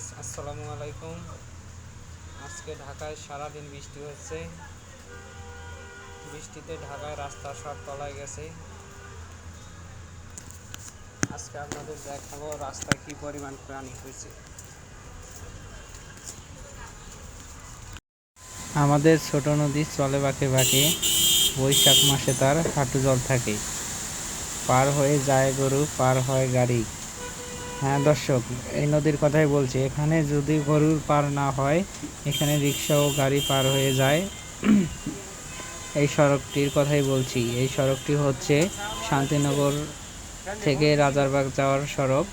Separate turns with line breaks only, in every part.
Guys আসসালামু আলাইকুম। আজকে ঢাকায় সারাদিন বৃষ্টি হচ্ছে। বৃষ্টিতে ঢাকায় রাস্তা সব তলায় গেছে। আজকে আপনাদের দেখাবো রাস্তায় কি পরিমাণ প্রাণী হয়েছে। আমাদের ছোট নদী চলে বাঁকে বাঁকে, বৈশাখ মাসে তার হাঁটু জল থাকে। পার হয়ে যায় গরু, পার হয় গাড়ি। হ্যাঁ দর্শক, এই নদীর কথাই বলছি। এখানে যদি গরুর পার না হয়, এখানে রিক্সা ও গাড়ি পার হয়ে যায়। এই সড়কটির কথাই বলছি। এই সড়কটি হচ্ছে শান্তিনগর থেকে রাজারবাগ যাওয়ার সড়ক।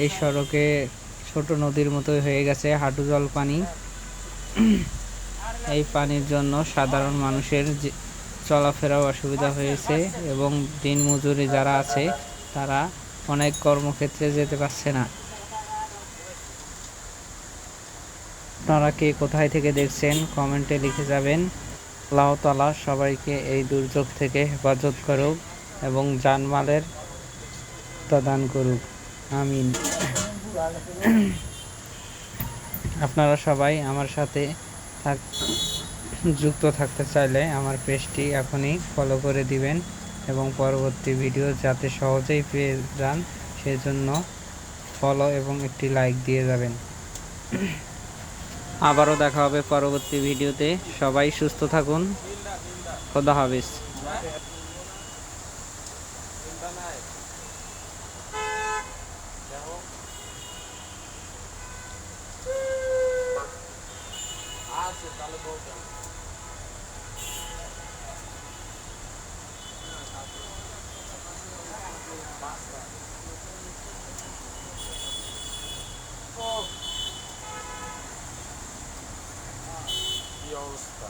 এই সড়কে ছোট নদীর মতো হয়ে গেছে, হাঁটু জল পানি। এই পানির জন্য সাধারণ মানুষের চলাফেরাও অসুবিধা হয়েছে এবং দিন মজুরি যারা আছে, তারা অনেক কর্মক্ষেত্রে যেতে পারছে না। আপনারা কে কোথায় থেকে দেখছেন, কমেন্টে লিখে যাবেন। আল্লাহ তালা সবাইকে এই দুর্যোগ থেকে হেফাজত করুক এবং জানমালের প্রদান করুক। আমিন। আপনারা সবাই আমার সাথে থাক যুক্ত থাকতে চাইলে আমার পেজটি এখনই ফলো করে দিবেন। এবং পরবর্তী ভিডিও যাতে সহজেই পেয়ে যান, সেজন্য ফলো এবং একটি লাইক দিয়ে যাবেন। আবারও দেখা হবে পরবর্তী ভিডিওতে সবাই সুস্থ থাকুন। খোদা হাফিজ।
অবস্থা